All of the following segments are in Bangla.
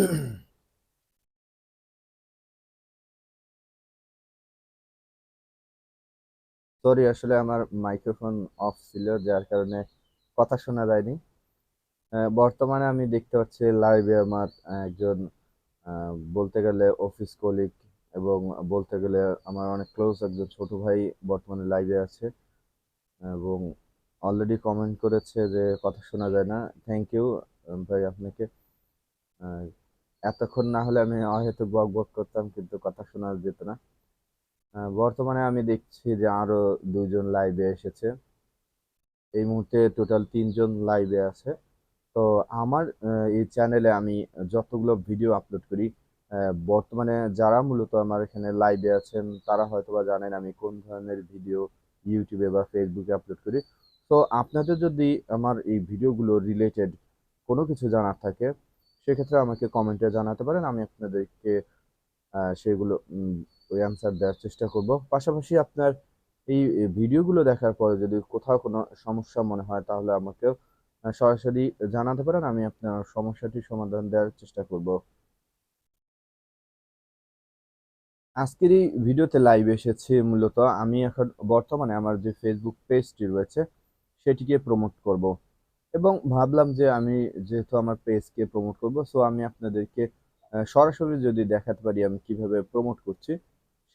সরি আসলে আমার মাইক্রোফোন অফ ছিল, যার কারণে কথা শোনা যায়নি। বর্তমানে আমি দেখতে পাচ্ছি লাইভে আমার একজন বলতে গেলে অফিস কলিগ এবং বলতে গেলে আমার অনেক ক্লোজ একজন ছোট ভাই বর্তমানে লাইভে আছে এবং অলরেডি কমেন্ট করেছে যে কথা শোনা যায় না। থ্যাংক ইউ ভাই, আপনাকে। এতক্ষণ না হলে আমি হয়তো বক বক করতাম, কিন্তু কথা শোনা যেত না। বর্তমানে আমি দেখছি যে আরও দুজন লাইভে এসেছে। এই মুহূর্তে টোটাল তিনজন লাইভে আছে। তো আমার এই চ্যানেলে আমি যতগুলো ভিডিও আপলোড করি বর্তমানে যারা মূলত আমার এখানে লাইভে আছেন, তারা হয়তোবা জানেন আমি কোন ধরনের ভিডিও ইউটিউবে বা ফেসবুকে আপলোড করি। তো আপনাদের যদি আমার এই ভিডিওগুলো রিলেটেড কোনো কিছু জানার থাকে সেক্ষেত্রে আমাকে কমেন্টে জানাতে পারেন, আমি আপনাদেরকে সেগুলো ওই অ্যান্সার দেওয়ার চেষ্টা করব। পাশাপাশি আপনার এই ভিডিওগুলো দেখার পরে যদি কোথাও কোনো সমস্যা মনে হয়, তাহলে আমাকেও সরাসরি জানাতে পারেন, আমি আপনার সমস্যাটির সমাধান দেওয়ার চেষ্টা করব। আজকের এই ভিডিওতে লাইভ এসেছি মূলত, আমি এখন বর্তমানে আমার যে ফেসবুক পেজটি রয়েছে, সেটিকে প্রমোট করব। এবং ভাবলাম যে আমি যেহেতু আমার পেজকে প্রমোট করব সো আমি আপনাদেরকে সরাসরি যদি দেখাতে পারি আমি কীভাবে প্রমোট করছি,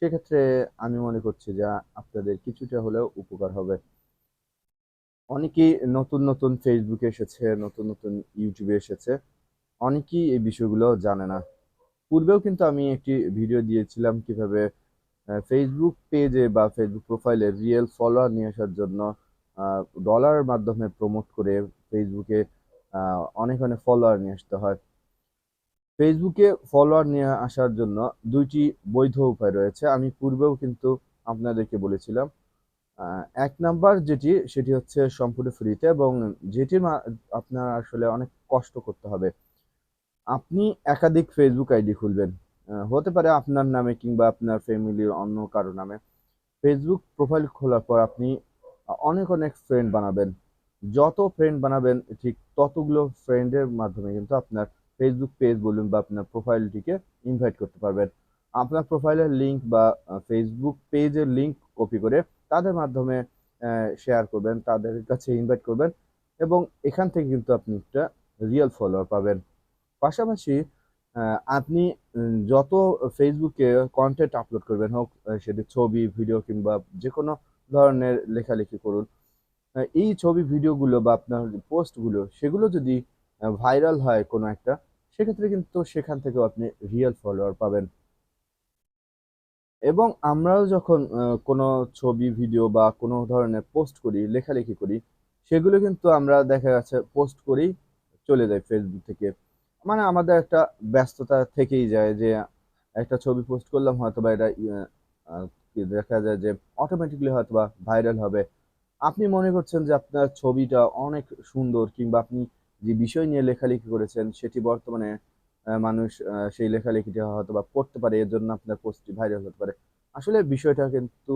সেক্ষেত্রে আমি মনে করছি যে আপনাদের কিছুটা হলেও উপকার হবে। অনেকেই নতুন নতুন ফেসবুকে এসেছে, নতুন নতুন ইউটিউবে এসেছে, অনেকেই এই বিষয়গুলো জানে না। পূর্বেও কিন্তু আমি একটি ভিডিও দিয়েছিলাম কীভাবে ফেসবুক পেজে বা ফেসবুক প্রোফাইলে রিয়েল ফলোয়ার নিয়ে আসার জন্য ডলারের মাধ্যমে প্রমোট করে ফেসবুকে অনেক অনেক ফলোয়ার নিয়ে আসতে হয়। ফেসবুকে ফলোয়ার নিয়ে আসার জন্য দুইটি বৈধ উপায় রয়েছে। আমি পূর্বেও কিন্তু আপনাদেরকে বলেছিলাম এক নাম্বার যেটি, সেটি হচ্ছে সম্পূর্ণ ফ্রিতে এবং যেটির মা- আপনার আসলে অনেক কষ্ট করতে হবে। আপনি একাধিক ফেসবুক আইডি খুলবেন হতে পারে আপনার নামে কিংবা আপনার ফ্যামিলির অন্য কারও নামে। ফেসবুক প্রোফাইল খোলার পর আপনি অনেক অনেক ফ্রেন্ড বানাবেন। যত ফ্রেন্ড বানাবেন, ঠিক ততগুলো ফ্রেন্ডের মাধ্যমে কিন্তু আপনার ফেসবুক পেজ বলুন বা আপনার প্রোফাইলটিকে ইনভাইট করতে পারবেন। আপনার প্রোফাইলের লিংক বা ফেসবুক পেজের লিংক কপি করে তাদের মাধ্যমে শেয়ার করবেন, তাদের কাছে ইনভাইট করবেন এবং এখান থেকে কিন্তু আপনি একটা রিয়েল ফলোয়ার পাবেন। পাশাপাশি আপনি যত ফেসবুকে কন্টেন্ট আপলোড করবেন হোক সেটি ছবি ভিডিও কিংবা যে কোনো ধরনের লেখালেখি করুন এই ছবি ভিডিওগুলো বা আপনার পোস্টগুলো সেগুলো যদি ভাইরাল হয় কোনো একটা, সেক্ষেত্রে কিন্তু সেখান থেকেও আপনি রিয়েল ফলোয়ার পাবেন। এবং আমরাও যখন কোনো ছবি ভিডিও বা কোনো ধরনের পোস্ট করি, লেখালেখি করি, সেগুলো কিন্তু আমরা দেখা যাচ্ছে পোস্ট করেই চলে যায় ফেসবুক থেকে। মানে আমাদের একটা ব্যস্ততা থেকেই যায় যে, একটা ছবি পোস্ট করলাম হয়তো বা এটা দেখা যায় যে অটোমেটিকলি হয়তো বা ভাইরাল হবে। আপনি মনে করছেন যে আপনার ছবিটা অনেক সুন্দর কিংবা আপনি যে বিষয় নিয়ে লেখালেখি করেছেন, সেটি বর্তমানে মানুষ সেই লেখালেখিটা হয়তো বা পড়তে পারে এর জন্য আপনার পোস্টটি ভাইরাল হতে পারে। আসলে বিষয়টা কিন্তু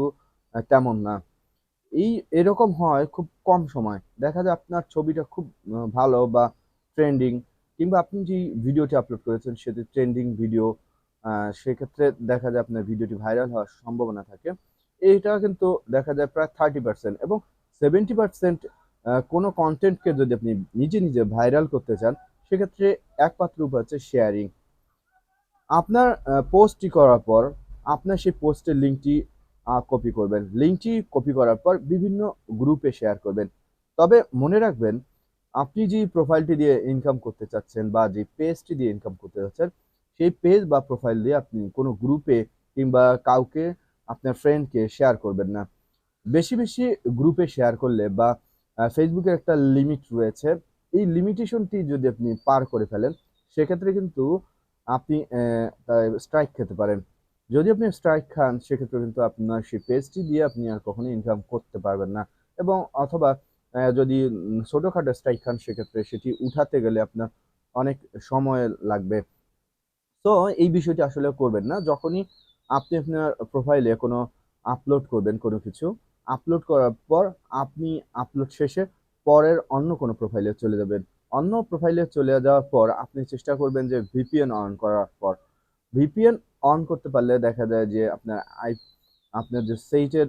তেমন না। এই, এরকম হয় খুব কম সময়। দেখা যায় আপনার ছবিটা খুব ভালো বা ট্রেন্ডিং, কিংবা আপনি যে ভিডিওটি আপলোড করেছেন, সেটি ট্রেন্ডিং ভিডিও সেক্ষেত্রে দেখা যায় আপনার ভিডিওটি ভাইরাল হওয়ার সম্ভাবনা থাকে। এইটা কিন্তু দেখা যায় প্রায় থার্টি পার্সেন্ট এবং সেভেন্টি পার্সেন্ট কোনো কন্টেন্টকে যদি আপনি নিজে নিজে ভাইরাল করতে চান, সেক্ষেত্রে একমাত্র উপায় হচ্ছে শেয়ারিং আপনার পোস্টটি করার পর আপনার সেই পোস্টের লিঙ্কটি কপি করবেন। লিঙ্কটি কপি করার পর বিভিন্ন গ্রুপে শেয়ার করবেন। তবে মনে রাখবেন, আপনি যে প্রোফাইলটি দিয়ে ইনকাম করতে চাচ্ছেন বা যে পেজটি দিয়ে ইনকাম করতে চাচ্ছেন, সেই পেজ বা প্রোফাইল দিয়ে আপনি কোনো গ্রুপে কিংবা কাউকে আপনার ফ্রেন্ডকে শেয়ার করবেন না। বেশি বেশি গ্রুপে শেয়ার করলে বা ফেসবুকের একটা লিমিট রয়েছে। এই লিমিটেশনটি যদি আপনি পার করে ফেলেন, সেক্ষেত্রে কিন্তু আপনি স্ট্রাইক খেতে পারেন। যদি আপনি স্ট্রাইক খান, সেক্ষেত্রে কিন্তু আপনার সেই পেজটি দিয়ে আপনি আর কখনো ইনকাম করতে পারবেন না। এবং অথবা যদি ছোটোখাটো স্ট্রাইক খান, সেক্ষেত্রে সেটি উঠাতে গেলে আপনার অনেক সময় লাগবে। তো এই বিষয়টি আসলে করবেন না। যখনই আপনি আপনার প্রোফাইলে কোনো আপলোড করবেন কোনো কিছু আপলোড করার পর আপনি আপলোড শেষে পরের অন্য কোনো প্রোফাইলে চলে যাবেন। অন্য প্রোফাইলে চলে যাওয়ার পর আপনি চেষ্টা করবেন যে ভিপিএন অন করার পর। ভিপিএন অন করতে পারলে দেখা যায় যে আপনার আই আপনার যে সেইটের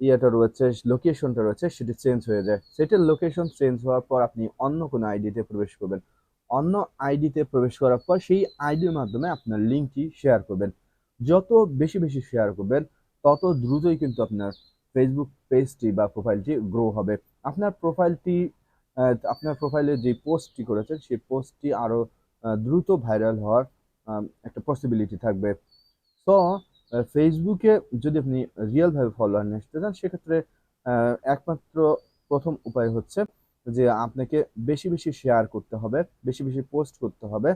ইয়েটা রয়েছে লোকেশনটা রয়েছে, সেটি চেঞ্জ হয়ে যায়। সেটার লোকেশন চেঞ্জ হওয়ার পর আপনি অন্য কোনো আইডিতে প্রবেশ করবেন। অন্য আইডিতে প্রবেশ করার পর সেই আইডির মাধ্যমে আপনার লিঙ্কটি শেয়ার করবেন। যত বেশি বেশি শেয়ার করবেন, তত দ্রুতই কিন্তু আপনার ফেসবুক পেজটি বা প্রোফাইলটি গ্রো হবে। আপনার প্রোফাইলটি আপনার প্রোফাইলে যে পোস্টটি করেছেন, সেই পোস্টটি আরও দ্রুত ভাইরাল হওয়ার একটা পসিবিলিটি থাকবে। সো ফেসবুকে যদি আপনি রিয়েলভাবে ফলোয়ার নিয়ে আসতে চান, সেক্ষেত্রে একমাত্র প্রথম উপায় হচ্ছে যে আপনাকে বেশি বেশি শেয়ার করতে হবে, বেশি বেশি পোস্ট করতে হবে।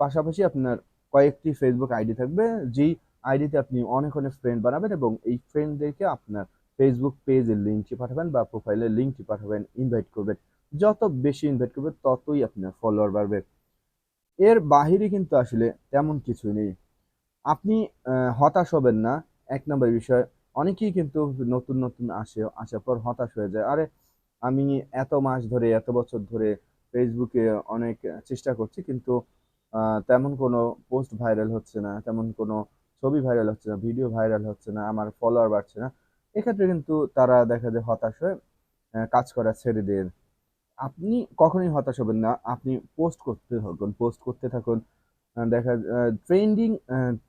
পাশাপাশি আপনার কয়েকটি ফেসবুক আইডি থাকবে, যেই আইডিতে আপনি অনেক অনেক ফ্রেন্ড বানাবেন এবং এই ফ্রেন্ডদেরকে আপনার ফেসবুক পেজের লিঙ্কটি পাঠাবেন বা প্রোফাইলের লিঙ্কটি পাঠাবেন ইনভাইট করবেন। যত বেশি ইনভাইট করবে, ততই আপনার ফলোয়ার বাড়বে। এর বাহিরে কিন্তু আসলে তেমন কিছু নেই। আপনি হতাশ হবেন না। এক নম্বর বিষয়, অনেকেই কিন্তু নতুন নতুন আসে, আসার পর হতাশ হয়ে যায়। আরে, আমি এত মাস ধরে, এত বছর ধরে ফেসবুকে অনেক চেষ্টা করছি, কিন্তু তেমন কোনো পোস্ট ভাইরাল হচ্ছে না, তেমন কোনো ছবি ভাইরাল হচ্ছে না ভিডিও ভাইরাল হচ্ছে না, আমার ফলোয়ার বাড়ছে না, এক্ষেত্রে কিন্তু তারা দেখা যায় হতাশ হয়ে কাজ করা ছেড়ে দেন। আপনি কখনোই হতাশ হবেন না, আপনি পোস্ট করতে থাকুন পোস্ট করতে থাকুন দেখা ট্রেন্ডিং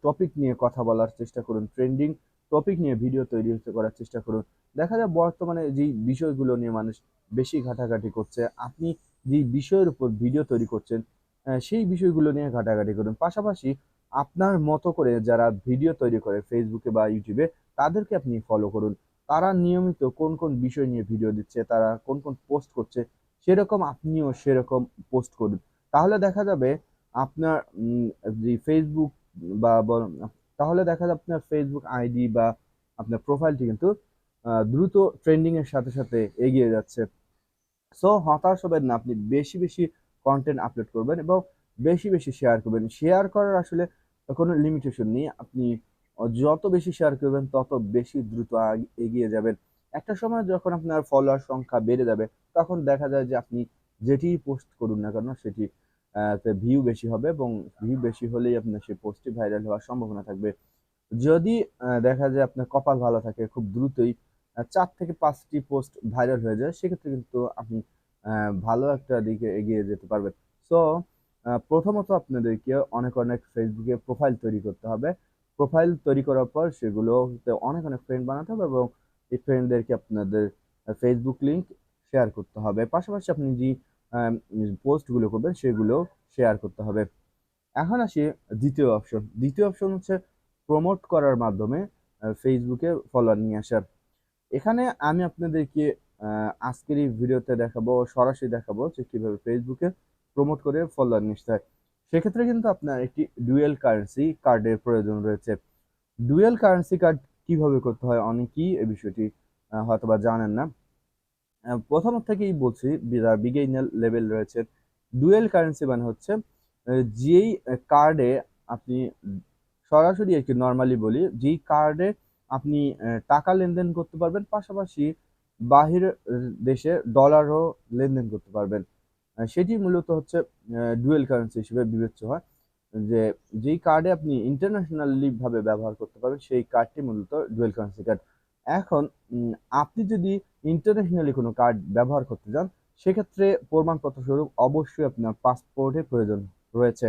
টপিক নিয়ে কথা বলার চেষ্টা করুন ট্রেন্ডিং টপিক নিয়ে ভিডিও তৈরি করার চেষ্টা করুন। দেখা যায় বর্তমানে যেই বিষয়গুলো নিয়ে মানুষ বেশি ঘাটাঘাটি করছে, আপনি যেই বিষয়ের উপর ভিডিও তৈরি করছেন সেই বিষয়গুলো নিয়ে ঘাটাঘাটি করুন। পাশাপাশি আপনার মতো করে যারা ভিডিও তৈরি করে ফেসবুকে বা ইউটিউবে তাদেরকে আপনি ফলো করুন। তারা নিয়মিত কোন কোন বিষয় নিয়ে ভিডিও দিচ্ছে, তারা কোন কোন পোস্ট করছে, সেরকম আপনিও সেরকম পোস্ট করুন। তাহলে দেখা যাবে আপনার যে ফেসবুক বা তাহলে দেখা যাবে আপনার ফেসবুক আইডি বা আপনার প্রোফাইলটি কিন্তু দ্রুত ট্রেন্ডিংয়ের সাথে সাথে এগিয়ে যাচ্ছে। সো হতাশ হবেন না, আপনি বেশি বেশি কন্টেন্ট আপলোড করবেন এবং বেশি বেশি শেয়ার করবেন। শেয়ার করার আসলে কোনো লিমিটেশন নেই। আপনি যত বেশি শেয়ার করবেন, তত বেশি দ্রুত এগিয়ে যাবেন। একটা সময় যখন আপনার ফলোয়ার সংখ্যা বেড়ে যাবে, তখন দেখা যায় যে আপনি যেটি পোস্ট করুন না কেন, সেটি ভিউ বেশি হবে এবং ভিউ বেশি হলেই আপনার সেই পোস্টটি ভাইরাল হওয়ার সম্ভাবনা থাকবে। যদি দেখা যায় আপনার কপাল ভালো থাকে, খুব দ্রুতই চার থেকে পাঁচটি পোস্ট ভাইরাল হয়ে যায়, সেক্ষেত্রে কিন্তু আপনি ভালো একটা দিকে এগিয়ে যেতে পারবেন। সো প্রথমত আপনাদেরকে অনেক অনেক ফেসবুকে প্রোফাইল তৈরি করতে হবে। প্রোফাইল তৈরি করার পর সেগুলোতে অনেক অনেক ফ্রেন্ড বানাতে হবে এবং এই ফ্রেন্ডদেরকে আপনাদের ফেসবুক লিঙ্ক শেয়ার করতে হবে। পাশাপাশি আপনি যে পোস্টগুলো করবেন সেগুলো শেয়ার করতে হবে। এখন আসি দ্বিতীয় অপশন দ্বিতীয় অপশন হচ্ছে প্রমোট করার মাধ্যমে ফেসবুকে ফলোয়ার নিয়ে আসার। এখানে আমি আপনাদেরকে আজকের এই ভিডিওতে দেখাবো, সরাসরি দেখাবো যে কীভাবে ফেসবুকে প্রমোট করে ফলোয়ার নিয়ে আসতে হয় সেক্ষেত্রে কিন্তু আপনার একটি ডুয়েল কারেন্সি কার্ডের প্রয়োজন রয়েছে। ডুয়েল কারেন্সি কার্ড কীভাবে করতে হয়, অনেকেই এই বিষয়টি হয়তো বা জানেন না। প্রথম থেকেই বলছি বিগেইনার লেভেল রয়েছে। ডুয়েল কারেন্সি মানে হচ্ছে যেই কার্ডে আপনি সরাসরি একটি নর্মালি বলি, যেই কার্ডে আপনি টাকা লেনদেন করতে পারবেন, পাশাপাশি বাহির দেশে ডলারও লেনদেন করতে পারবেন। সেটি মূলত হচ্ছে ডুয়েল কারেন্সি হিসেবে বিবেচ্য হয়। যে যেই কার্ডে আপনি ইন্টারন্যাশনালি ভাবে ব্যবহার করতে পারবেন, সেই কার্ডটি মূলত ডুয়েল কারেন্সি কার্ড এখন আপনি যদি ইন্টারন্যাশনালি কোনো কার্ড ব্যবহার করতে যান, সেক্ষেত্রে প্রমাণপত্র স্বরূপ অবশ্যই আপনার পাসপোর্টের প্রয়োজন রয়েছে।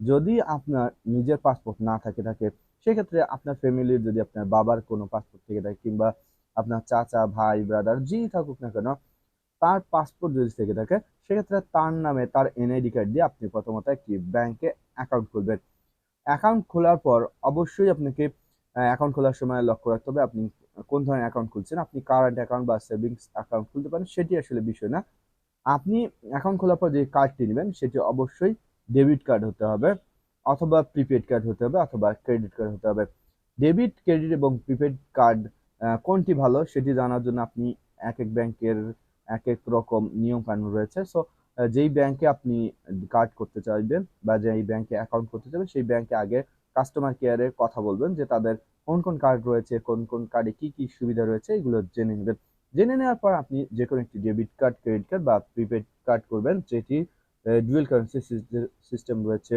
যদি আপনার নিজের পাসপোর্ট না থাকে থাকে, সেক্ষেত্রে আপনার ফ্যামিলির যদি আপনার বাবার কোনো পাসপোর্ট থেকে থাকে, কিংবা আপনার চাচা, ভাই ব্রাদার যেই থাকুক না কেন তার পাসপোর্ট যদি থেকে থাকে, সেক্ষেত্রে তার নামে তার এনআইডি কার্ড দিয়ে আপনি প্রথমত একটি ব্যাংকে অ্যাকাউন্ট খুলবেন। অ্যাকাউন্ট খোলার পর অবশ্যই আপনাকে অ্যাকাউন্ট খোলার সময় লক্ষ্য রাখতে হবে আপনি কোন ধরনের অ্যাকাউন্ট খুলছেন। আপনি কারেন্ট অ্যাকাউন্ট বা সেভিংস অ্যাকাউন্ট খুলতে পারেন, সেটি আসলে বিষয় না। আপনি অ্যাকাউন্ট খোলার পর যে কার্ডটি নেবেন, সেটি অবশ্যই ডেবিট কার্ড হতে হবে অথবা প্রিপেড কার্ড হতে হবে অথবা ক্রেডিট কার্ড হতে হবে। ডেবিট ক্রেডিট এবং প্রিপেড কার্ড কোনটি ভালো সেটি জানার জন্য আপনি এক এক ব্যাংকের এক এক রকম নিয়ম কানুন রয়েছে। সো যেই ব্যাংকে আপনি কার্ড করতে চাইবেন বা যেই ব্যাংকে অ্যাকাউন্ট করতে চাইবেন, সেই ব্যাংকে আগে কাস্টমার কেয়ারে কথা বলবেন যে তাদের কোন কোন কার্ড রয়েছে, কোন কোন কার্ডে কি কি সুবিধা রয়েছে, এগুলো জেনে নেবেন। জেনে নেওয়ার পর আপনি যে কোনো একটি ডেবিট কার্ড ক্রেডিট কার্ড বা প্রিপেড কার্ড করবেন, যেটি ডুয়েল কারেন্সি সিস্টেম রয়েছে।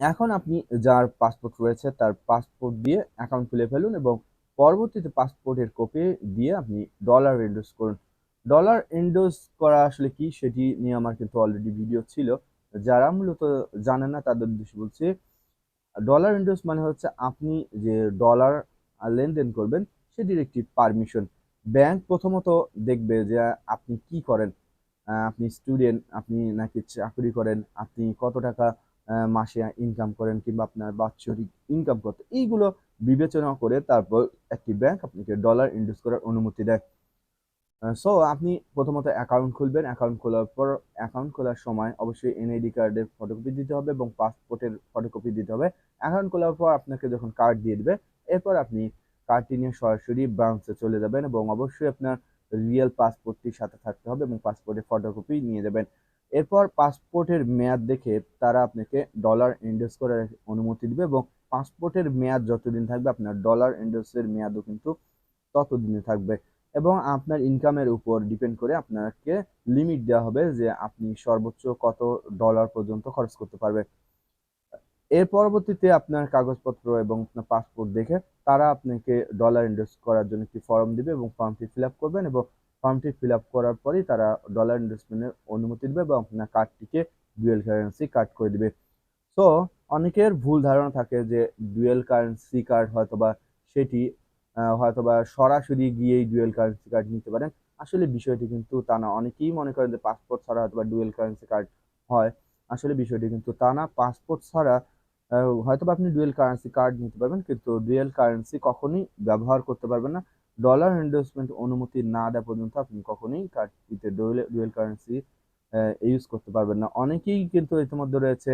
এখন আপনি যার পাসপোর্ট রয়েছে, তার পাসপোর্ট দিয়ে অ্যাকাউন্ট খুলে ফেলুন এবং পরবর্তীতে পাসপোর্টের কপি দিয়ে আপনি ডলার এন্ডোজ করুন। ডলার এন্ডোজ করা আসলে কি সেটি নিয়ে আমার কিন্তু অলরেডি ভিডিও ছিল। যারা মূলত জানেন না তাদের উদ্দেশ্যে বলছি ডলার এন্ডোজ মানে হচ্ছে আপনি যে ডলার লেনদেন করবেন সেটির একটি পারমিশন ব্যাংক প্রথমত দেখবে যে আপনি কি করেন। আপনি স্টুডেন্ট আপনি নাকি চাকরি করেন, আপনি কত টাকা মাসে ইনকাম করেন কিংবা আপনার বাৎসরিক ইনকাম কত। এইগুলো বিবেচনা করে তারপর একটি ব্যাংক আপনাকে ডলার ইনভেস করার অনুমতি দেয়। সো আপনি প্রথমত অ্যাকাউন্ট খুলবেন। অ্যাকাউন্ট খোলার পর অ্যাকাউন্ট খোলার সময় অবশ্যই এনআইডি কার্ডের ফটোকপি দিতে হবে এবং পাসপোর্টের ফটোকপি দিতে হবে। অ্যাকাউন্ট খোলার পর আপনাকে যখন কার্ড দিয়ে দেবে, এরপর আপনি কার্ডটি নিয়ে সরাসরি ব্রাঞ্চে চলে যাবেন এবং অবশ্যই আপনার রিয়েল পাসপোর্টটির সাথে থাকতে হবে এবং পাসপোর্টের ফটোকপি নিয়ে যাবেন। এরপর পাসপোর্টের মেয়াদ দেখে তারা আপনাকে ডলার ইনভেস্ট করার অনুমতি দেবে এবং পাসপোর্টের মেয়াদ যতদিন থাকবে, আপনার ডলার ইনভেস্টের মেয়াদও কিন্তু ততদিনে থাকবে। এবং আপনার ইনকামের উপর ডিপেন্ড করে আপনাকে লিমিট দেওয়া হবে যে আপনি সর্বোচ্চ কত ডলার পর্যন্ত খরচ করতে পারবেন। এর পরবর্তীতে আপনার কাগজপত্র এবং আপনার পাসপোর্ট দেখে তারা আপনাকে ডলার ইনভেস্ট করার জন্য একটি ফর্ম দিবে এবং ফর্মটি ফিল আপ করবেন এবং ফর্মটি ফিল আপ করার পরেই তারা ডলার ইনভেস্টমেন্টের অনুমতি দেবে এবং আপনার কার্ডটিকে ডুয়েল কারেন্সি কার্ড করে দিবে। সো অনেকের ভুল ধারণা থাকে যে ডুয়েল কারেন্সি কার্ড হয়তোবা সেটি হয়তোবা সরাসরি গিয়েই ডুয়েল কারেন্সি কার্ড নিতে পারেন। আসলে বিষয়টি কিন্তু তা না। অনেকেই মনে করেন যে পাসপোর্ট ছাড়া হয়তোবা ডুয়েল কারেন্সি কার্ড হয়। আসলে বিষয়টি কিন্তু তা না। পাসপোর্ট ছাড়া হয়তোবা আপনি ডুয়েল কারেন্সি কার্ড নিতে পারবেন, কিন্তু ডুয়েল কারেন্সি কখনোই ব্যবহার করতে পারবেন না। ডলার এন্ডোর্সমেন্ট অনুমতি না দেওয়া পর্যন্ত আপনি কখনোই কার্ডটিতে ডুয়েল কারেন্সি ইউজ করতে পারবেন না। অনেকেই কিন্তু ইতিমধ্যে রয়েছে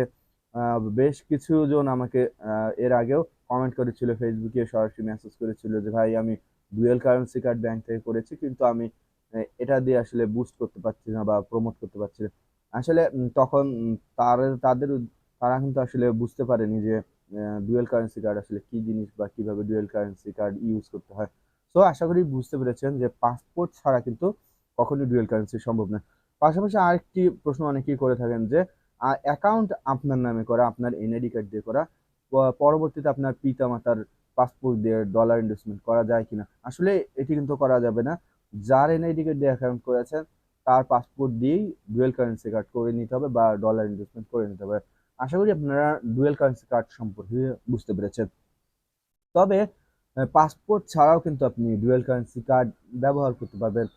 বেশ কিছু জন আমাকে এর আগেও কমেন্ট করেছিল ফেসবুকে সরাসরি মেসেজ করেছিল যে, ভাই, আমি ডুয়েল কারেন্সি কার্ড ব্যাংক থেকে করেছি, কিন্তু আমি এটা দিয়ে আসলে বুস্ট করতে পারছি না বা প্রমোট করতে পারছি না। আসলে তখন তার, তাদের তারা কিন্তু আসলে বুঝতে পারেনি যে ডুয়েল কারেন্সি কার্ড আসলে কি জিনিস বা কীভাবে ডুয়েল কারেন্সি কার্ড ইউজ করতে হয়। সো আশা করি বুঝতে পেরেছেন যে পাসপোর্ট ছাড়া কিন্তু কখনোই ডুয়েল কারেন্সি সম্ভব না। পাশাপাশি আরেকটি প্রশ্ন অনেকেই করে থাকেন যে অ্যাকাউন্ট আপনার নামে করা, আপনার এনআইডি কার্ড দিয়ে করা পরবর্তীতে আপনার পিতা মাতার পাসপোর্ট দিয়ে ডলার ইনভেস্টমেন্ট করা যায় কিনা। আসলে এটি কিন্তু করা যাবে না। যার এনআইডি কার্ড দিয়ে অ্যাকাউন্ট করেছেন, তার পাসপোর্ট দিয়েই ডুয়েল কারেন্সি কার্ড করে নিতে হবে বা ডলার ইনভেস্টমেন্ট করে নিতে হবে। আশা করি আপনারা ডুয়েল কারেন্সি কার্ড সম্পর্কে বুঝতে পেরেছেন। তবে পাসপোর্ট ছাড়াও কিন্তু আপনি ডুয়েল কারেন্সি কার্ড ব্যবহার করতে পারবেন।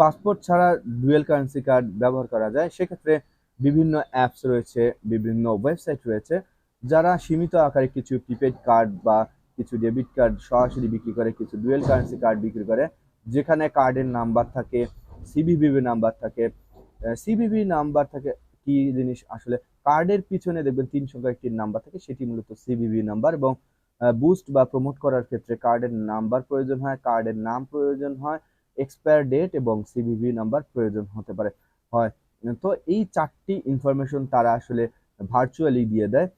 পাসপোর্ট ছাড়া ডুয়েল কারেন্সি কার্ড ব্যবহার করা যায়। সেক্ষেত্রে বিভিন্ন অ্যাপস রয়েছে, বিভিন্ন ওয়েবসাইট রয়েছে, যারা সীমিত আকারে কিছু প্রিপেড কার্ড বা কিছু ডেবিট কার্ড সরাসরি বিক্রি করে, কিছু ডুয়েল কারেন্সি কার্ড বিক্রি করে, যেখানে কার্ডের নাম্বার থাকে সিবিবিবি নাম্বার থাকে সিবিবি নাম্বার থাকে, কি জিনিস আসলে কার্ডের পিছনে দেখবেন তিন সংখ্যা একটি নাম্বার থাকে, সেটি মূলত সিবিবি নাম্বার এবং বুস্ট বা প্রমোট করার ক্ষেত্রে কার্ডের নাম্বার প্রয়োজন হয় কার্ডের নাম প্রয়োজন হয় এক্সপায়ার ডেট এবং সিবিবি নাম্বার প্রয়োজন হতে পারে, হয়। তো এই চারটি ইনফরমেশন তারা আসলে ভার্চুয়ালি দিয়ে দেয়।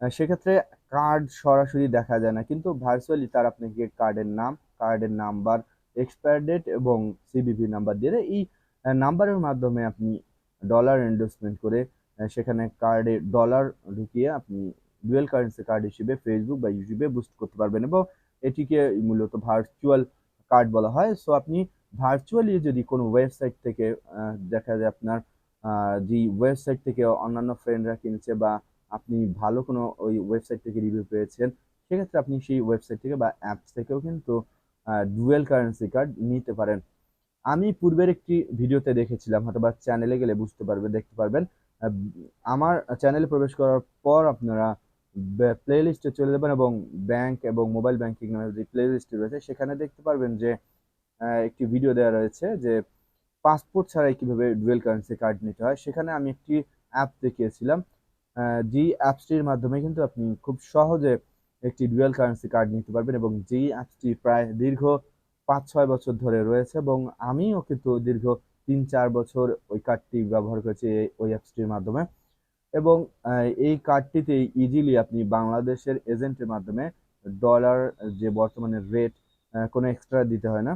সেক্ষেত্রে কার্ড সরাসরি দেখা যায় না, কিন্তু ভার্চুয়ালি তারা আপনাকে কার্ডের নাম কার্ডের নাম্বার এক্সপায়ার ডেট এবং সিবিভি নাম্বার দিয়ে এই নাম্বারের মাধ্যমে আপনি ডলার এন্ডোসমেন্ট করে সেখানে কার্ডে ডলার ঢুকিয়ে আপনি ডুয়েল কারেন্সি কার্ড হিসেবে ফেসবুক বা ইউটিউবে বুস্ট করতে পারবেন এবং এটিকে মূলত ভার্চুয়াল কার্ড বলা হয়। সো আপনি ভার্চুয়ালি যদি কোনো ওয়েবসাইট থেকে দেখা যায় আপনার যে ওয়েবসাইট থেকে অন্যান্য ফ্রেন্ডরা কিনেছে বা আপনি ভালো কোনো ওই ওয়েবসাইট থেকে রিভিউ পেয়েছেন, সেক্ষেত্রে আপনি সেই ওয়েবসাইট থেকে বা অ্যাপস থেকেও কিন্তু ডুয়েল কারেন্সি কার্ড নিতে পারেন। আমি পূর্বের একটি ভিডিওতে দেখেছিলাম হয়তো বা চ্যানেলে গেলে বুঝতে পারবেন দেখতে পারবেন। আমার চ্যানেলে প্রবেশ করার পর আপনারা প্লে লিস্টে চলে যাবেন এবং ব্যাংক এবং মোবাইল ব্যাংকিং নামে যে প্লে লিস্টটি রয়েছে, সেখানে দেখতে পারবেন যে একটি ভিডিও দেওয়া রয়েছে যে পাসপোর্ট ছাড়াই কীভাবে ডুয়েল কারেন্সি কার্ড নিতে হয়, সেখানে আমি একটি অ্যাপ দেখিয়েছিলাম। যে অ্যাপসটির মাধ্যমে কিন্তু আপনি খুব সহজে একটি ডুয়েল কারেন্সি কার্ড নিতে পারবেন এবং যেই অ্যাপসটি প্রায় দীর্ঘ পাঁচ ছয় বছর ধরে রয়েছে এবং আমিও কিন্তু দীর্ঘ তিন চার বছর ওই কার্ডটি ব্যবহার করেছি ওই অ্যাপসটির মাধ্যমে। এবং এই কার্ডটিতে ইজিলি আপনি বাংলাদেশের এজেন্টের মাধ্যমে ডলার যে বর্তমানে রেট কোনো এক্সট্রা দিতে হয় না।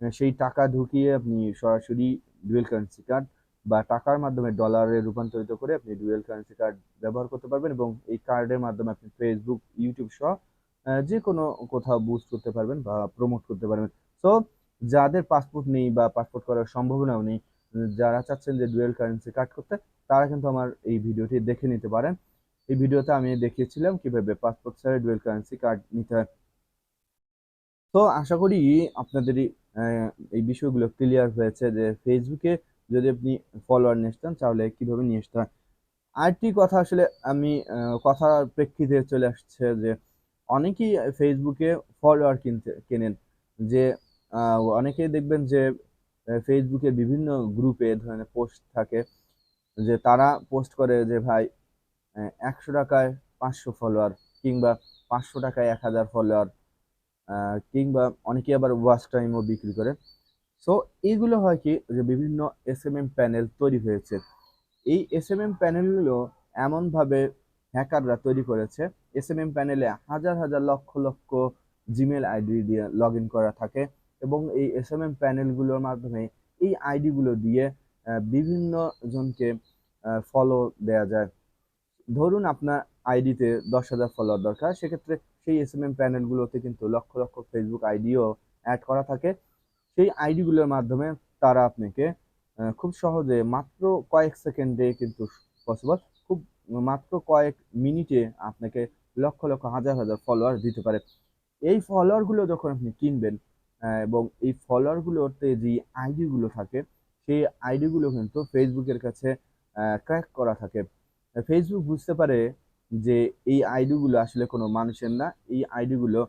সেই টাকা ঢুকিয়ে আপনি সরাসরি ডুয়েল কারেন্সি কার্ড বা টাকার মাধ্যমে ডলারে রূপান্তরিত করে আপনি ডুয়েল কারেন্সি কার্ড ব্যবহার করতে পারবেন এবং এই কার্ডের মাধ্যমে আপনি ফেসবুক ইউটিউব সহ যে কোনো কোথাও বুস্ট করতে পারবেন বা প্রমোট করতে পারবেন। সো যাদের পাসপোর্ট নেই বা পাসপোর্ট করার সম্ভাবনাও নেই, যারা চাচ্ছেন যে ডুয়েল কারেন্সি কার্ড করতে, তারা কিন্তু আমার এই ভিডিওটি দেখে নিতে পারেন। এই ভিডিওতে আমি দেখিয়েছিলাম কীভাবে পাসপোর্ট ছাড়া ডুয়েল কারেন্সি কার্ড নিতে হয়। তো আশা করি আপনাদের এই বিষয়গুলো ক্লিয়ার হয়েছে যে ফেসবুকে যদি আপনি ফলোয়ার নিয়ে আসতেন, তাহলে কীভাবে নিয়ে আসতে হয়? আরেকটি কথা আসলে আমি কথার প্রেক্ষিতে চলে আসছে যে অনেকেই ফেসবুকে ফলোয়ার কিনতে, কেনেন। যে অনেকেই দেখবেন যে ফেসবুকে বিভিন্ন গ্রুপে ধরনের পোস্ট থাকে, যে তারা পোস্ট করে যে, ভাই একশো টাকায় পাঁচশো ফলোয়ার কিংবা পাঁচশো টাকায় এক হাজার ফলোয়ার কিংবা অনেকে আবার ওয়াচ টাইমও বিক্রি করে। সো এইগুলো হয় কি যে বিভিন্ন এস এম এম প্যানেল তৈরি হয়েছে। এই এস এম এম প্যানেলগুলো এমনভাবে হ্যাকাররা তৈরি করেছে। এস এম এম প্যানেলে হাজার হাজার লক্ষ লক্ষ জিমেল আইডি দিয়ে লগ ইন করা থাকে এবং এই এস এম এম প্যানেলগুলোর মাধ্যমে এই আইডিগুলো দিয়ে বিভিন্ন জনকে ফলো দেয়া যায়। ধরুন আপনার আইডিতে দশ হাজার ফলোয়ার দরকার, সেক্ষেত্রে সেই এস এম এম প্যানেলগুলোতে কিন্তু লক্ষ লক্ষ ফেসবুক আইডিও অ্যাড করা থাকে। সেই আইডিগুলোর মাধ্যমে তারা আপনাকে খুব সহজে মাত্র কয়েক সেকেন্ডে কিন্তু পসিবল খুব মাত্র কয়েক মিনিটে আপনাকে লক্ষ লক্ষ হাজার হাজার ফলোয়ার দিতে পারে। এই ফলোয়ারগুলো যখন আপনি কিনবেন এবং এই ফলোয়ারগুলোতে যে আইডিগুলো থাকে, সেই আইডিগুলো কিন্তু ফেসবুকের কাছে ক্র্যাক করা থাকে। ফেসবুক বুঝতে পারে যে এই আইডিগুলো আসলে কোনো মানুষের না, এই আইডিগুলো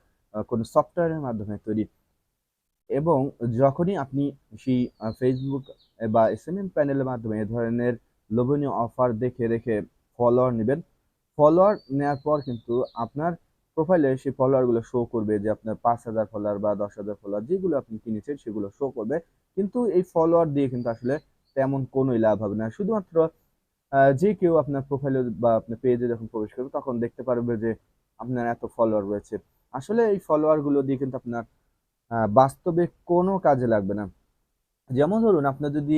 কোনো সফটওয়্যারের মাধ্যমে তৈরি। এবং যখনই আপনি সেই ফেসবুক বা এস এম এম প্যানেলের মাধ্যমে এ ধরনের লোভনীয় অফার দেখে রেখে ফলোয়ার নেবেন ফলোয়ার নেওয়ার পর কিন্তু আপনার প্রোফাইলে সেই ফলোয়ারগুলো শো করবে যে আপনার পাঁচ হাজার ফলোয়ার বা দশ হাজার ফলোয়ার যেগুলো আপনি কিনেছেন সেগুলো শো করবে। কিন্তু এই ফলোয়ার দিয়ে কিন্তু আসলে তেমন কোনোই লাভ হবে না। শুধুমাত্র যে কেউ আপনার প্রোফাইলে বা আপনার পেজে যখন প্রবেশ করবে, তখন দেখতে পারবে যে আপনার এত ফলোয়ার রয়েছে। আসলে এই ফলোয়ারগুলো দিয়ে কিন্তু আপনার বাস্তবে কোনো কাজে লাগবে না। যেমন ধরুন, আপনার যদি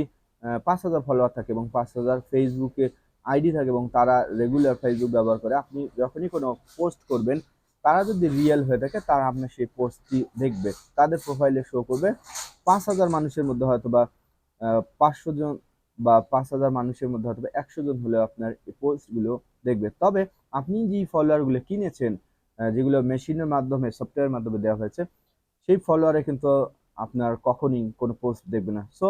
পাঁচ হাজার ফলোয়ার থাকে এবং পাঁচ হাজার ফেসবুকে আইডি থাকে এবং তারা রেগুলার ফেসবুক ব্যবহার করে, আপনি যখনই কোনো পোস্ট করবেন, তারা যদি রিয়েল হয়ে থাকে, তারা আপনার সেই পোস্টটি দেখবে। তাদের প্রোফাইলে শো করবে। পাঁচ হাজার মানুষের মধ্যে হয়তো বা পাঁচশো জন বা পাঁচ হাজার মানুষের মধ্যে হয়তো একশো জন হলেও আপনার এই পোস্টগুলো দেখবে। তবে আপনি যে ফলোয়ারগুলো কিনেছেন যেগুলো মেশিনের মাধ্যমে সফটওয়্যারের মাধ্যমে দেওয়া হয়েছে, সেই ফলোয়ারে কিন্তু আপনার কখনই কোনো পোস্ট দেখবে না। সো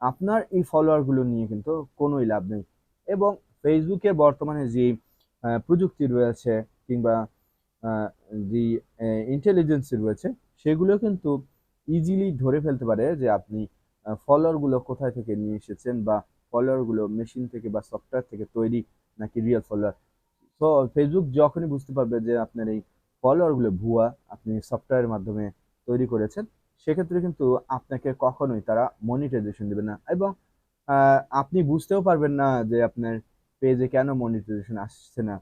আপনার এই ফলোয়ারগুলো নিয়ে কিন্তু কোনোই লাভ নেই। এবং ফেসবুকে বর্তমানে যে প্রযুক্তি রয়েছে কিংবা যে ইন্টেলিজেন্স রয়েছে, সেগুলো কিন্তু ইজিলি ধরে ফেলতে পারে যে আপনি ফলোয়ারগুলো কোথায় থেকে নিয়ে এসেছেন বা ফলোয়ারগুলো মেশিন থেকে বা সফটওয়্যার থেকে তৈরি নাকি রিয়েল ফলোয়ার তো ফেসবুক যখনই বুঝতে পারবে যে আপনার এই ফলোয়ারগুলো ভুয়া, আপনি সফটওয়্যারের মাধ্যমে তৈরি করেছেন, সেক্ষেত্রে কিন্তু আপনাকে কখনোই তারা মনিটাইজেশন দেবে না এবং আপনি বুঝতেও পারবেন না যে আপনার পেজে কেন মনিটাইজেশন আসছে না।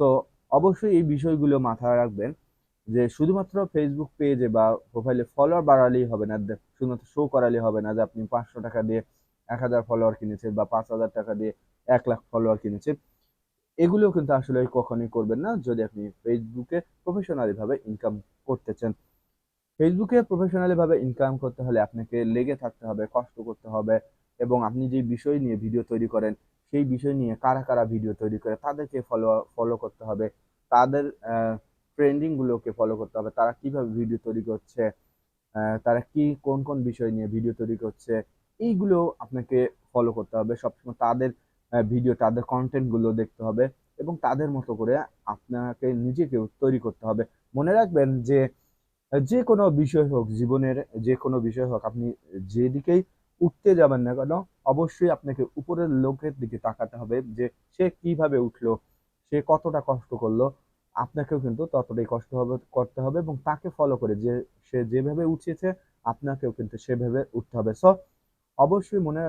তো অবশ্যই এই বিষয়গুলো মাথায় রাখবেন। যে শুধুমাত্র ফেসবুক পেজে বা প্রোফাইলে ফলোয়ার বাড়ালেই হবে না শুধুমাত্র শো করালেই হবে না, যে আপনি পাঁচশো টাকা দিয়ে এক হাজার ফলোয়ার কিনেছেন বা পাঁচ হাজার টাকা দিয়ে এক লাখ ফলোয়ার কিনেছেন এগুলো কিন্তু আসলে কখনোই করবেন না যদি আপনি ফেসবুকে প্রফেশনালি ভাবে ইনকাম করতে চান। ফেসবুকে প্রফেশনালি ভাবে ইনকাম করতে হলে আপনাকে লেগে থাকতে হবে, কষ্ট করতে হবে এবং আপনি যে বিষয় নিয়ে ভিডিও তৈরি করেন, সেই বিষয় নিয়ে কারা কারা ভিডিও তৈরি করে, তাদেরকে ফলো ফলো করতে হবে। তাদের ট্রেন্ডিং গুলোকে ফলো করতে হবে। তারা কীভাবে ভিডিও তৈরি করছে তারা কি, কোন কোন বিষয় নিয়ে ভিডিও তৈরি করছে, এইগুলো আপনাকে ফলো করতে হবে। সবসময় তাদের ভিডিও তাদের কন্টেন্টগুলো দেখতে হবে এবং তাদের মতো করে আপনাকে নিজেকেও তৈরি করতে হবে। মনে রাখবেন যে যে কোনো বিষয় হোক, জীবনের যে কোনো বিষয় হোক, আপনি যেদিকেই উঠতে যাবেন না কেন, অবশ্যই আপনাকে উপরের লোকের দিকে তাকাতে হবে যে সে কীভাবে উঠল, সে কতটা কষ্ট করল আপনাকেও কিন্তু ততটাই কষ্ট হবে, করতে হবে এবং তাকে ফলো করে যে, সে যেভাবে উঠেছে, আপনাকেও কিন্তু সেভাবে উঠতে হবে। সো অবশ্যই মনে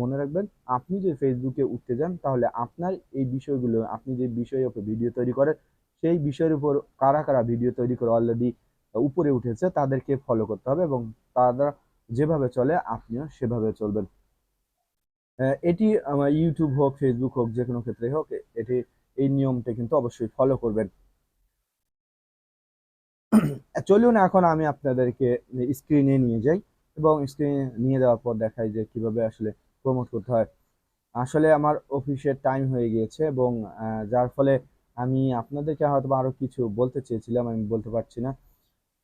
মনে রাখবেন, আপনি যে ফেসবুকে উঠতে যান, তাহলে আপনার এই বিষয়গুলো, আপনি যে বিষয়ের উপর ভিডিও তৈরি করেন, সেই বিষয়ের উপর কারা কারা ভিডিও তৈরি করে অলরেডি উপরে উঠেছে, তাদেরকে ফলো করতে হবে এবং তারা যেভাবে চলে, আপনিও সেভাবে চলবেন। এটি আমার ইউটিউব হোক ফেসবুক হোক যে কোনো ক্ষেত্রে হোক, এটি এই নিয়মটা কিন্তু অবশ্যই ফলো করবেন। চলুন এখন আমি আপনাদেরকে স্ক্রিনে নিয়ে যাই এবং স্ক্রিনে নিয়ে যাওয়ার পর দেখাই যে কীভাবে আসলে প্রমোট করতে হয়। আসলে আমার অফিসের টাইম হয়ে গিয়েছে এবং যার ফলে আমি আপনাদেরকে হয়তো আরও কিছু বলতে চেয়েছিলাম, আমি বলতে পারছি না।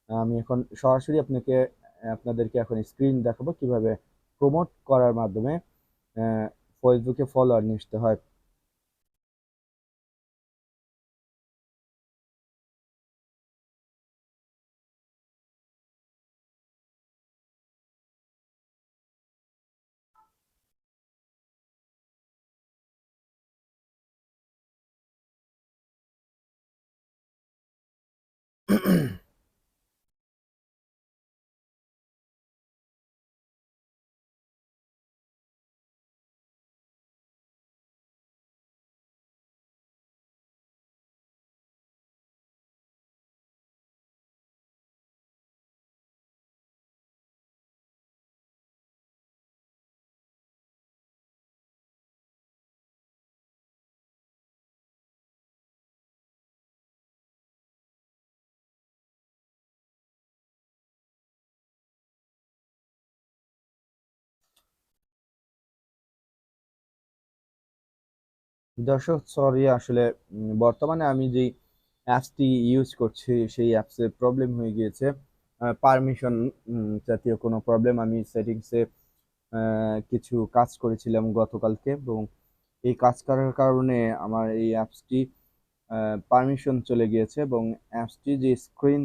আমি এখন সরাসরি আপনাকে, আপনাদেরকে এখন স্ক্রিন দেখাবো কীভাবে প্রমোট করার মাধ্যমে ফেসবুকে ফলোয়ার আসতে হয়। দর্শক সরি আসলে বর্তমানে আমি যেই অ্যাপসটি ইউজ করছি, সেই অ্যাপসে প্রবলেম হয়ে গিয়েছে। পারমিশন জাতীয় কোনো প্রবলেম আমি সেটিংসে কিছু কাজ করেছিলাম গতকালকে এবং এই কাজ করার কারণে আমার এই অ্যাপসটি পারমিশন চলে গিয়েছে এবং অ্যাপসটি যে স্ক্রিন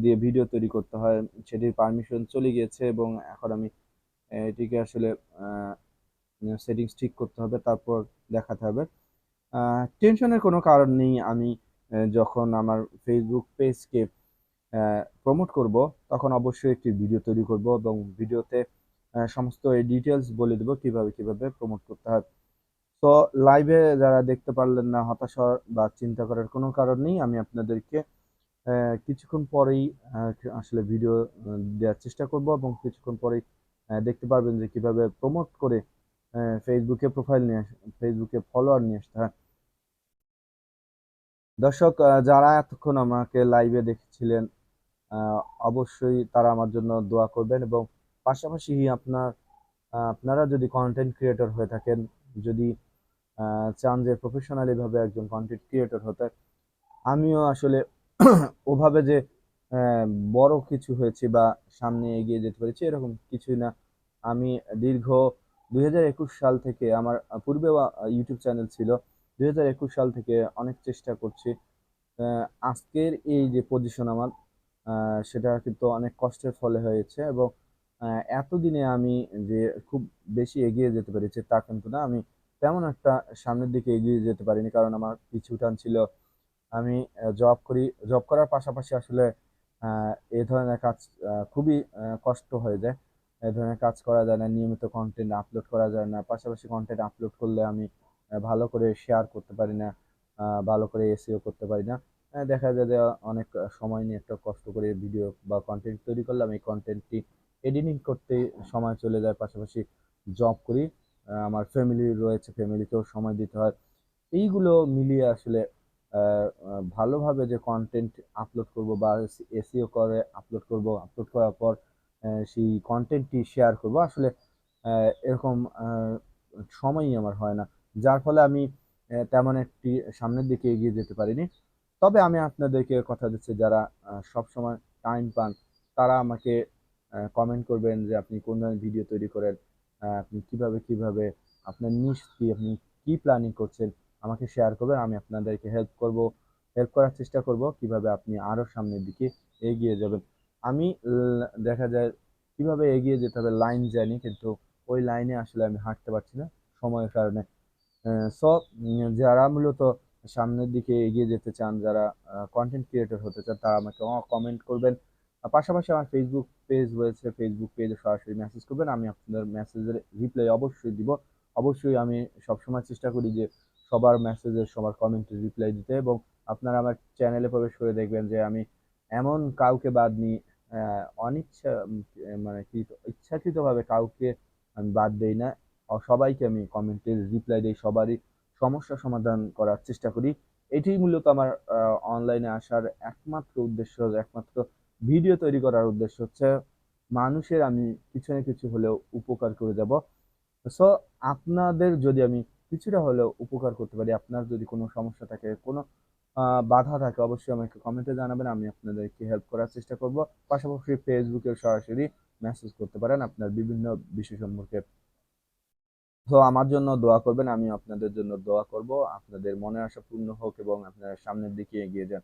দিয়ে ভিডিও তৈরি করতে হয়, সেটির পারমিশন চলে গিয়েছে এবং এখন আমি এটিকে আসলে সেটিংস ঠিক করতে হবে, তারপর দেখাতে হবে। টেনশনের কোনো কারণ নেই। আমি যখন আমার ফেসবুক পেজকে প্রমোট করব, তখন অবশ্যই একটি ভিডিও তৈরি করব এবং ভিডিওতে সমস্ত ডিটেলস বলে দেবো কীভাবে কীভাবে প্রমোট করতে হয়। তো লাইভে যারা দেখতে পারলেন না, হতাশ বা চিন্তা করার কোনো কারণ নেই। আমি আপনাদেরকে কিছুক্ষণ পরেই আসলে ভিডিও দেওয়ার চেষ্টা করব এবং কিছুক্ষণ পরেই দেখতে পারবেন যে কীভাবে প্রমোট করে ফেসবুকে প্রোফাইল নিয়ে ফেসবুকে ফলোয়ার নিয়ে আসতে হয়। দর্শক যারা এতক্ষণ আমাকে লাইভে দেখছিলেন অবশ্যই তারা আমার জন্য দোয়া করবেন এবং পাশাপাশি আপনার আপনারা যদি কন্টেন্ট ক্রিয়েটর হয়ে থাকেন, যদি চান যে প্রফেশনালি ভাবে একজন কন্টেন্ট ক্রিয়েটর হতে, আমিও আসলে ওভাবে যে বড় কিছু হয়েছে বা সামনে এগিয়ে যেতে পেরেছি, এরকম কিছুই না। আমি দীর্ঘ দুই হাজার একুশ সাল থেকে আমার পূর্বেও ইউটিউব চ্যানেল ছিল। দু হাজার একুশ সাল থেকে অনেক চেষ্টা করছি। আজকের এই যে পজিশন আমার সেটা কিন্তু অনেক কষ্টের ফলে হয়েছে এবং এতদিনে আমি যে খুব বেশি এগিয়ে যেতে পেরেছি তা কিন্তু না। আমি তেমন একটা সামনের দিকে এগিয়ে যেতে পারিনি কারণ আমার পিছু টান ছিল। আমি জব করি জব করার পাশাপাশি আসলে এ ধরনের কাজ খুবই কষ্ট হয়ে যায়। এই ধরনের কাজ করা যায় না, নিয়মিত কন্টেন্ট আপলোড করা যায় না, পাশাপাশি কন্টেন্ট আপলোড করলে আমি ভালো করে শেয়ার করতে পারি না ভালো করে এসিও করতে পারি না। দেখা যায় যে অনেক সময় নিয়ে একটা কষ্ট করে ভিডিও বা কন্টেন্ট তৈরি করলাম, এই কন্টেন্টটি এডিটিং করতে সময় চলে যায়, পাশাপাশি জব করি। আমার ফ্যামিলি রয়েছে ফ্যামিলিকেও সময় দিতে হয়। এইগুলো মিলিয়ে আসলে ভালোভাবে যে কন্টেন্ট আপলোড করব বা এসিও করে আপলোড করব আপলোড করার পর সেই কন্টেন্টটি শেয়ার করব। আসলে এরকম সময়ই আমার হয় না। যার ফলে আমি তেমন একটি সামনের দিকে এগিয়ে যেতে পারিনি। তবে আমি আপনাদেরকে কথা দিচ্ছি, যারা সব সময় টাইম পান, তারা আমাকে কমেন্ট করবেন যে আপনি কোন ধরনের ভিডিও তৈরি করেন আপনি কীভাবে কীভাবে, আপনার নিশ কি, আপনি কি প্ল্যানিং করছেন, আমাকে শেয়ার করবেন। আমি আপনাদেরকে হেল্প করব হেল্প করার চেষ্টা করব, কীভাবে আপনি আরও সামনের দিকে এগিয়ে যাবেন। আমি দেখা যায় কীভাবে এগিয়ে যেতে হবে লাইন জানি কিন্তু ওই লাইনে আসলে আমি হাঁটতে পারছি না সময়ের কারণে। সো যারা মূলত সামনের দিকে এগিয়ে যেতে চান যারা কন্টেন্ট ক্রিয়েটর হতে চান তারা আমাকে কমেন্ট করবেন। পাশাপাশি আমার ফেসবুক পেজ রয়েছে ফেসবুক পেজে সরাসরি মেসেজ করবেন আমি আপনাদের মেসেজের রিপ্লাই অবশ্যই দিব। অবশ্যই আমি সবসময় চেষ্টা করি যে সবার মেসেজের সবার কমেন্টের রিপ্লাই দিতে এবং আপনারা আমার চ্যানেলে প্রবেশ করে দেখবেন যে আমি এমন কাউকে বাদ নি আহ, অনিচ্ছা মানে কি, ইচ্ছাকৃতভাবে কাউকে আমি বাদ দেই না। সবাইকে আমি কমেন্টের রিপ্লাই দিই, সবারই সমস্যা সমাধান করার চেষ্টা করি। এটাই মূলত আমার অনলাইনে আসার একমাত্র উদ্দেশ্য, একমাত্র ভিডিও তৈরি করার উদ্দেশ্য হচ্ছে মানুষের আমি কিছু না কিছু হলেও উপকার করে যাব সো আপনাদের যদি আমি কিছুটা হলেও উপকার করতে পারি, আপনার যদি কোনো সমস্যা থাকে, কোনো বাধা থাকে, অবশ্যই আমাকে কমেন্টে জানাবেন, আমি আপনাদেরকে হেল্প করার চেষ্টা করব। পাশাপাশি ফেসবুকে সরাসরি মেসেজ করতে পারেন আপনার বিভিন্ন বিষয় সম্পর্কে। তো আমার জন্য দোয়া করবেন আমি আপনাদের জন্য দোয়া করব। আপনাদের মনে আশা পূর্ণ হোক এবং আপনারা সামনের দিকে এগিয়ে যান।